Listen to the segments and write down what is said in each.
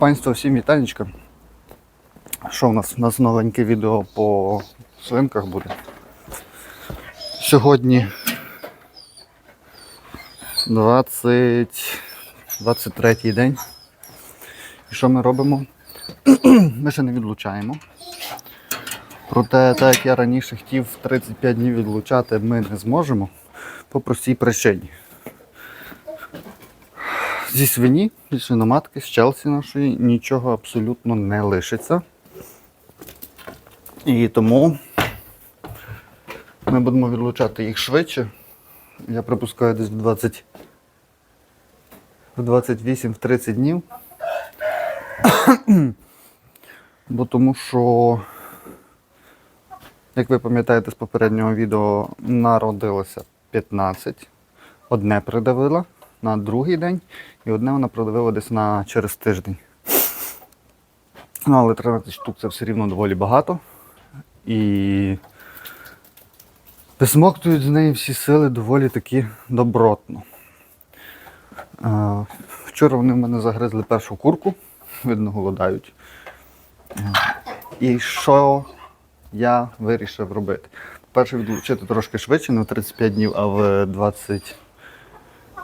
Панство, всім вітанечка. Що в нас? У нас новеньке відео по свинках буде. Сьогодні 20... 23 день. І що ми робимо? ми ще не відлучаємо. Проте, так як я раніше хотів 35 днів відлучати, ми не зможемо по простій причині. Зі свині, зі свиноматки, з Челсі нашої нічого абсолютно не лишиться. І тому ми будемо відлучати їх швидше. Я припускаю десь в 20 в 28-30 днів. Бо тому що, як ви пам'ятаєте з попереднього відео, народилося 15. Одне придавила на другий день, і одне вона продавила десь на через тиждень. Ну, але 13 штук це все рівно доволі багато. І висмоктують з неї всі сили доволі таки добротно. Е, Вчора вони в мене загризли першу курку, видно, голодають. Е, І що я вирішив робити? Перше відлучити трошки швидше, не в 35 днів, а в 20.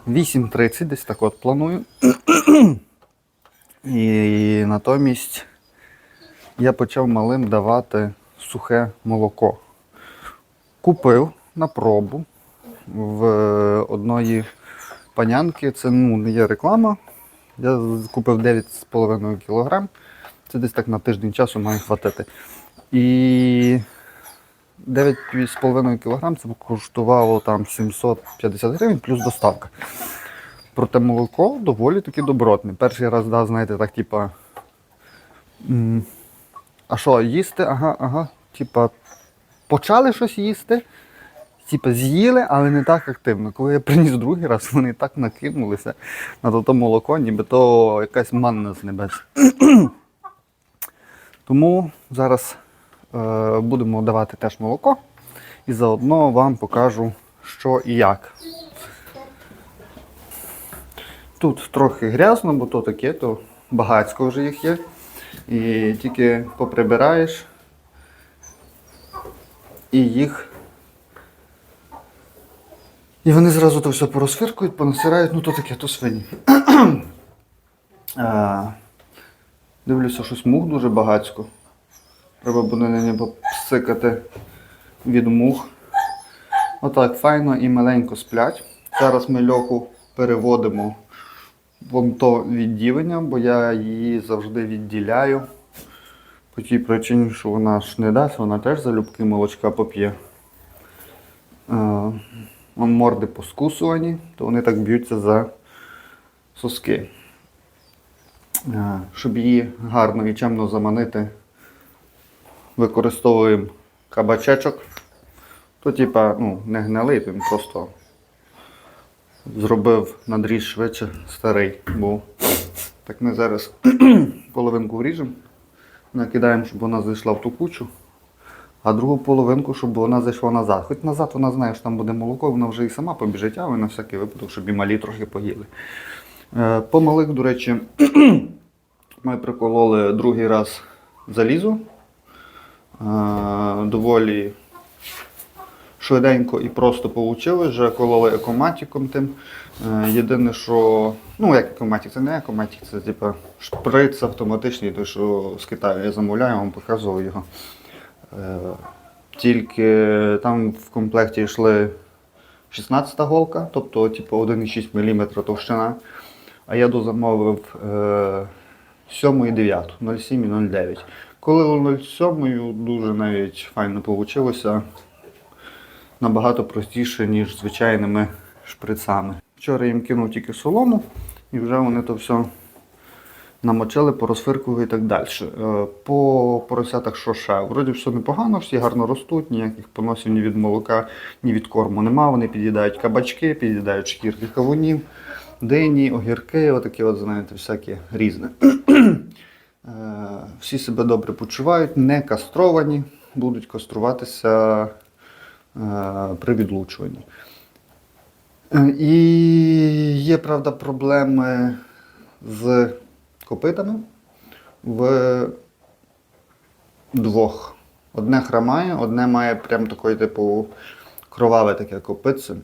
8.30 десь так от планую. І натомість я почав малим давати сухе молоко. Купив на пробу в одної панянки. Це ну, не є реклама. Я купив 9,5 кг. Це десь так на тиждень часу має хватити. І 9,5 кг це коштувало там 750 гривень плюс доставка. Проте молоко доволі таки добротне. Перший раз, да, знаєте, так, типа. А що, їсти? Ага, ага. Типа, почали щось їсти. Типа з'їли, але не так активно. Коли я приніс другий раз, вони так накинулися на то, молоко, ніби то якась манна з небес. Тому зараз будемо давати теж молоко і заодно вам покажу, що і як. Тут трохи грязно, бо то таке, то багацько вже їх є. І тільки поприбираєш і їх. І вони зразу то все порозфиркують, понасирають, ну то таке, то свині. А, Дивлюся, щось мух дуже багацько. Треба буде на небо псикати від мух. Отак, файно і маленько сплять. Зараз ми льоху переводимо вон то відділення, бо я її завжди відділяю. По тій причині, що вона ж не дасть, вона теж залюбки молочка поп'є. Е, морди поскусувані, то вони так б'ються за соски. Е, Щоб її гарно і чемно заманити, використовуємо кабачечок. То, типа, ну, не гнилий, він просто зробив надріз швидше старий був. Так ми зараз половинку вріжемо, накидаємо, щоб вона зайшла в ту кучу, а другу половинку, щоб вона зайшла назад. Хоч назад вона знає, що там буде молоко, вона вже і сама побіжить, але на всякий випадок, щоб і малі трохи поїли. Е, По малих, до речі, ми прикололи другий раз залізо. Е, Доволі швиденько і просто получили, вже кололи екоматіком тим. Е, Єдине, що, ну як екоматік, це не екоматік, це типу шприц автоматичний, той, що з Китаю я замовляю, вам показував його. Е, Тільки там в комплекті йшли 16 голка, тобто типу 1,6 мм товщина. А я дозамовив е, 7 і 9, 0,7 і 0,9. Коли 0,7 дуже навіть файно вийшло набагато простіше, ніж звичайними шприцами. Вчора їм кинув тільки солому, і вже вони то все намочили, порозфиркували і так далі. Е, По поросятах що? Вроді все непогано, всі гарно ростуть, ніяких поносів ні від молока, ні від корму нема. Вони під'їдають кабачки, під'їдають шкірки кавунів, дині, огірки, отакі, от, знаєте, всякі різне. Е, Всі себе добре почувають, не кастровані, будуть каструватися е, при відлучуванні. Е, І є, правда, проблеми з копитами. в двох. Одне хромає, одне має прям такої, типу, кроваве таке копитце.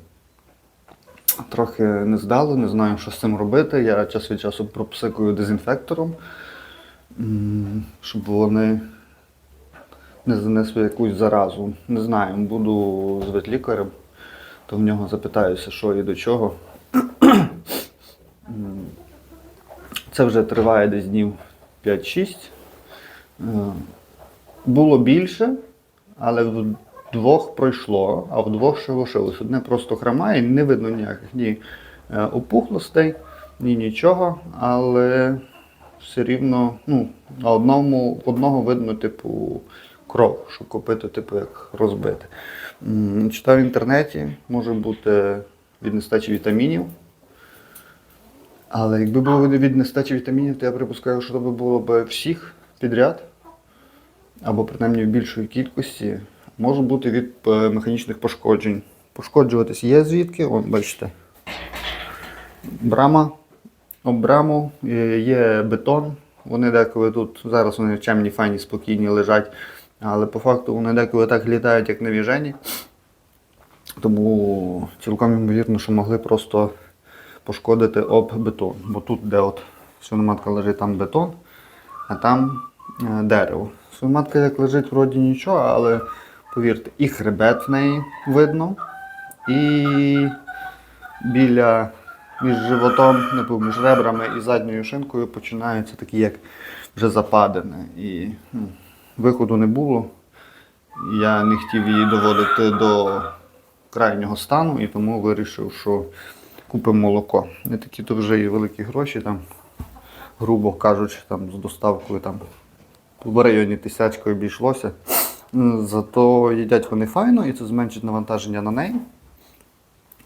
Трохи не здало, не знаю, що з цим робити. Я час від часу пропсикую дезінфектором, щоб вони не занесли якусь заразу. Не знаю, буду з ветлікарем, то в нього запитаюся, що і до чого. Це вже триває десь днів 5-6. Е, Було більше, але в двох пройшло, а в двох ще лишилось. Одне просто хромає, не видно ніяких ні е, опухлостей, ні нічого, але все рівно ну, на одному, одного видно, типу, кров, що купити, типу, як розбити. Читав в інтернеті, може бути від нестачі вітамінів. Але якби було від- нестачі вітамінів, то я припускаю, що це було б всіх підряд, або принаймні в більшої кількості, може бути від е, механічних пошкоджень. Пошкоджуватись є звідки, от бачите. Брама, об браму е, є бетон. Вони деколи тут, зараз вони чемні, файні, спокійні лежать, але по факту вони деколи так літають, як навіжені. Тому цілком ймовірно, що могли просто пошкодити об бетон. Бо тут, де от свиноматка лежить, там бетон, а там е, дерево. Свиноматка як лежить, вроді нічого, але повірте, і хребет в неї видно, і біля між животом, не між ребрами і задньою шинкою починаються такі, як вже западини. І ну, виходу не було. Я не хотів її доводити до крайнього стану і тому вирішив, що купимо молоко. Не такі то вже і великі гроші, там, грубо кажучи, там, з доставкою там, в районі тисячки обійшлося. Зато їдять вони файно і це зменшить навантаження на неї.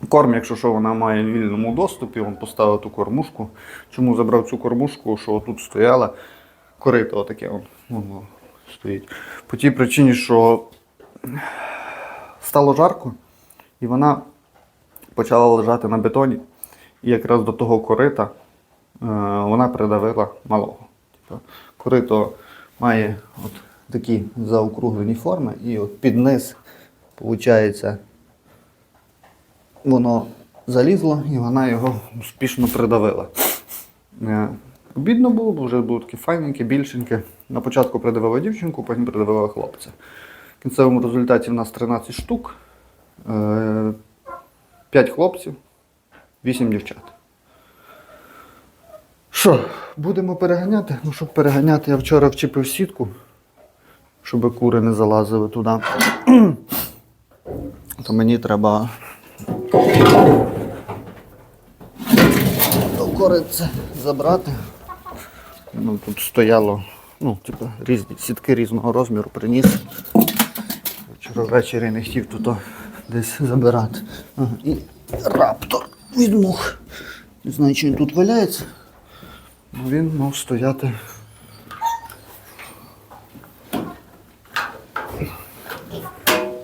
Корм, якщо що, вона має в вільному доступі, він поставив ту кормушку. Чому забрав цю кормушку, що тут стояла корито отаке он, воно стоїть. По тій причині, що стало жарко, і вона почала лежати на бетоні. І якраз до того корита е, вона придавила малого. Корито має от такі заокруглені форми, і от під низ, виходить, воно залізло і вона його успішно придавила. Е, Обідно було, бо вже було таке файненьке, більшеньке. На початку придавила дівчинку, потім придавила хлопця. В кінцевому результаті в нас 13 штук, 5 хлопців, 8 дівчат. Що, будемо переганяти? Ну, щоб переганяти, я вчора вчепив сітку, щоб кури не залазили туди. То мені треба кориця забрати. Ну, тут стояло, ну, типу, різні сітки різного розміру приніс. Вчора ввечері не хотів тут десь забирати. Ага, і раптор від мух. Не знаю, чи він тут валяється. Ну, він мав стояти.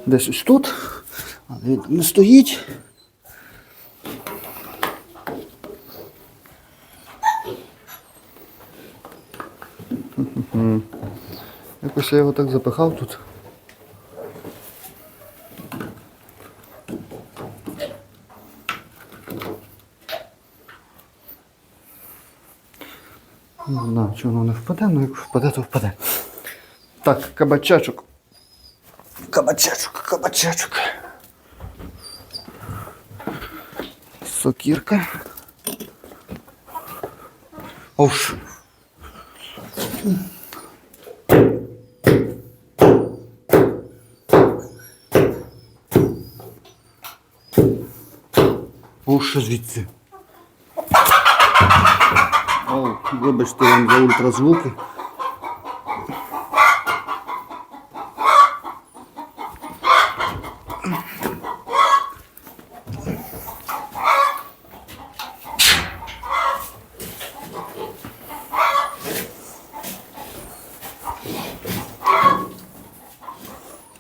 Десь ось тут, але він не стоїть. Якось я його так запихав тут. Не знаю, чи воно не впаде, ну як впаде, то впаде. Так, кабачачок. Кабачачок, кабачачок. Сокірка. Овш. Овш звідси. О, вибачте вам за ультразвуки.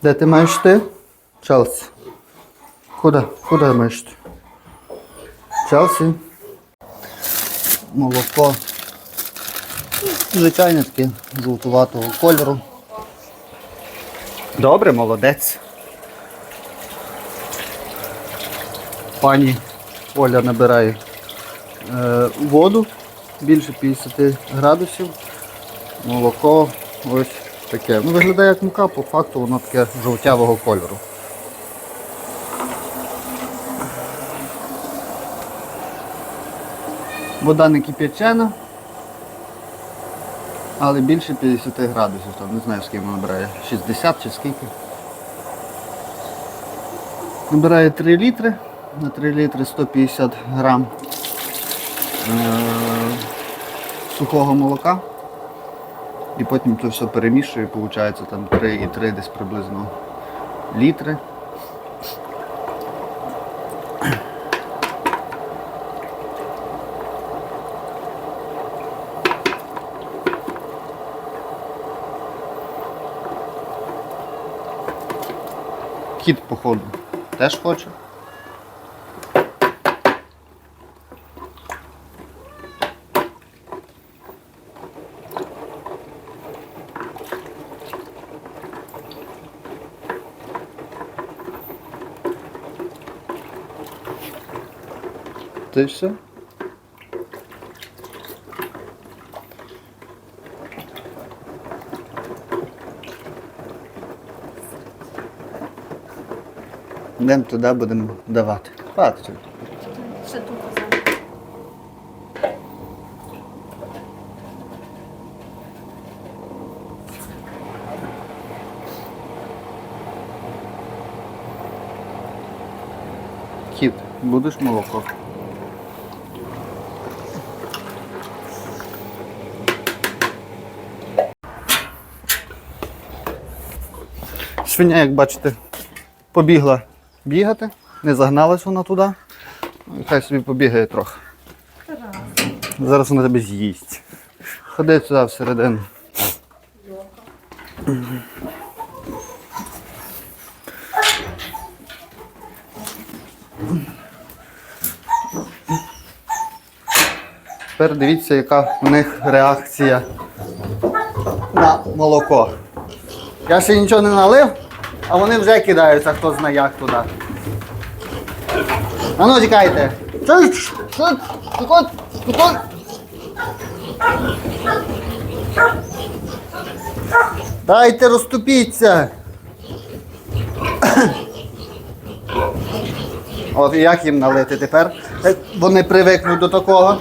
Де ти маєш йти? Челсі. Куди? Куди маєш йти? Челсі. Молоко Звичайно таке жовтуватого кольору. Добре, молодець. Пані Оля набирає е, воду більше 50 градусів. Молоко ось таке. Ну, виглядає як мука, по факту воно таке жовтявого кольору. Вода не кип'ячена, але більше 50 градусів. Там, не знаю, скільки вона набирає. 60 чи скільки. Набирає 3 літри. На 3 літри 150 грам е, сухого молока. І потім це все перемішує, виходить там 3,3 десь приблизно літри. Кіт, походу, теж хоче. Ти все? Йдемо туди, будемо давати. Паточку. Ще тут. Кіт, будеш молоко? Свиня, як бачите, побігла бігати, не загналась вона туди. Хай собі побігає трохи. Зараз вона тебе з'їсть. Ходи сюди всередину. Тепер дивіться, яка у них реакція на молоко. Я ще нічого не налив, а вони вже кидаються, хто знає як туди. А ну тікайте. Дайте розступіться. От як їм налити тепер? Е, Вони привикнуть до такого.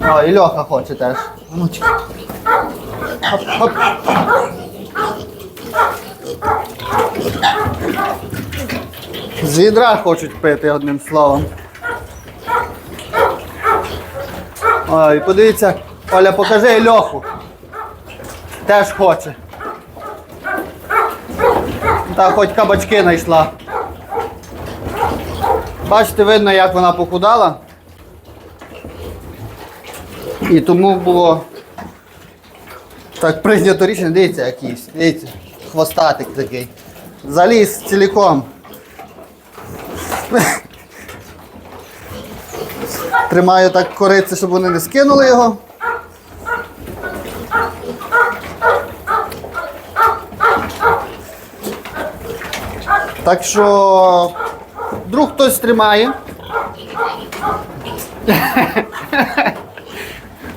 О, і Льоха хоче теж. Ну. Хоп, хоп. З відра хочуть пити одним словом. Ой, подивіться, Оля, покажи Льоху. Теж хоче. Та хоч кабачки знайшла. Бачите, видно, як вона похудала. І тому було так прийнято рішення, дивіться якийсь, дивіться, хвостатик такий. Заліз ціліком. Тримаю так кориці, щоб вони не скинули його. Так що вдруг хтось тримає.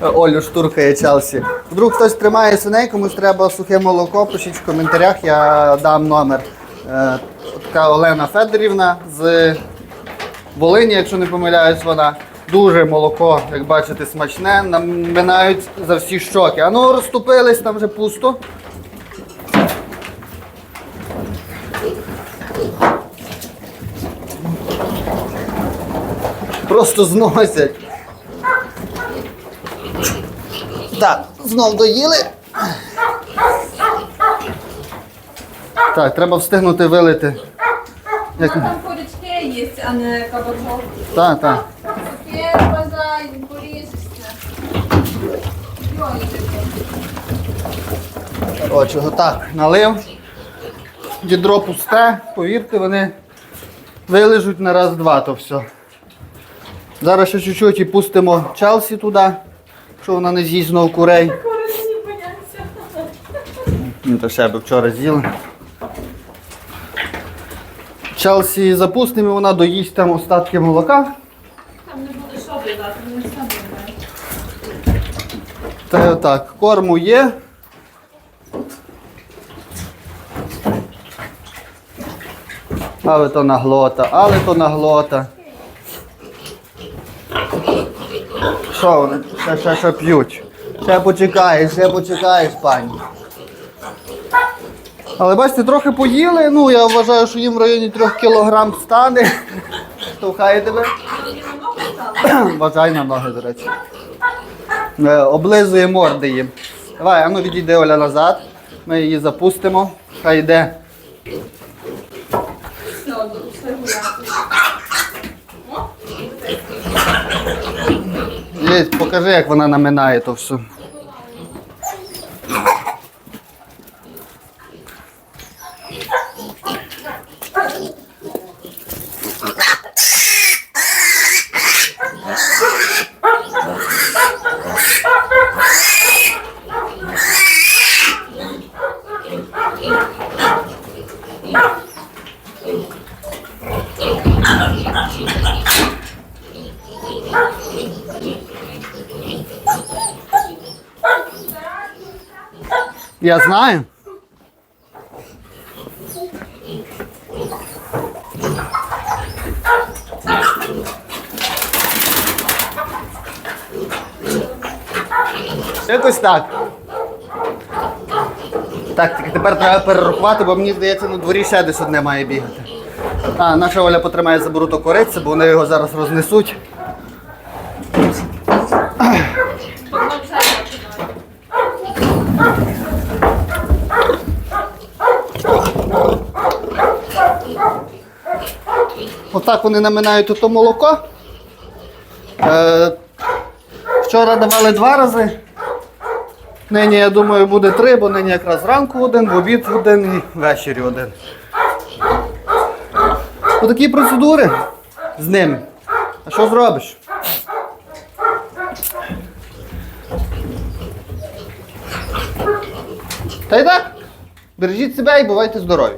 Олю штуркає Челсі. Вдруг хтось тримає свиней, комусь треба сухе молоко, пишіть в коментарях, я дам номер. Е, Така Олена Федорівна з Волині, якщо не помиляюсь, вона. Дуже молоко, як бачите, смачне, наминають за всі щоки. А ну розступились, там вже пусто. Просто зносять. Так, знов доїли. Так, треба встигнути вилити. Як... Там курячки є, а не кабачок. Так, так. О, чого так, налив. Дідро пусте, повірте, вони вилежуть на раз-два то все. Зараз ще чуть-чуть і пустимо Челсі туди, що вона не з'їсть знову курей. Не бояться. Ну, то ще би вчора з'їли. Челсі запустимо, і вона доїсть там остатки молока. Там не буде що додати, додають. Та й отак, корму є. Але то наглота, але то наглота. Що вони? Ще, ще, ще п'ють. Ще почекаєш, ще почекаєш, пані. Але бачите, трохи поїли. Ну, я вважаю, що їм в районі 3 кілограм стане. Штовхає тебе. Бажай на ноги, до речі. Е, Облизує морди їм. Давай, ану відійди Оля назад. Ми її запустимо. Хай йде. Все, все гуляти. Лізь, покажи, як вона наминає то все. Я знаю. Якось так. Так, тільки тепер треба перерахувати, бо мені здається, на дворі ще десь одне має бігати. А, наша Оля потримає заберу то бо вони його зараз рознесуть. Отак вони наминають ото молоко. Е, вчора давали два рази. Нині, я думаю, буде три, бо нині якраз зранку один, в обід один і ввечері один. Отакі процедури з ними. А що зробиш? Та й так. Бережіть себе і бувайте здорові.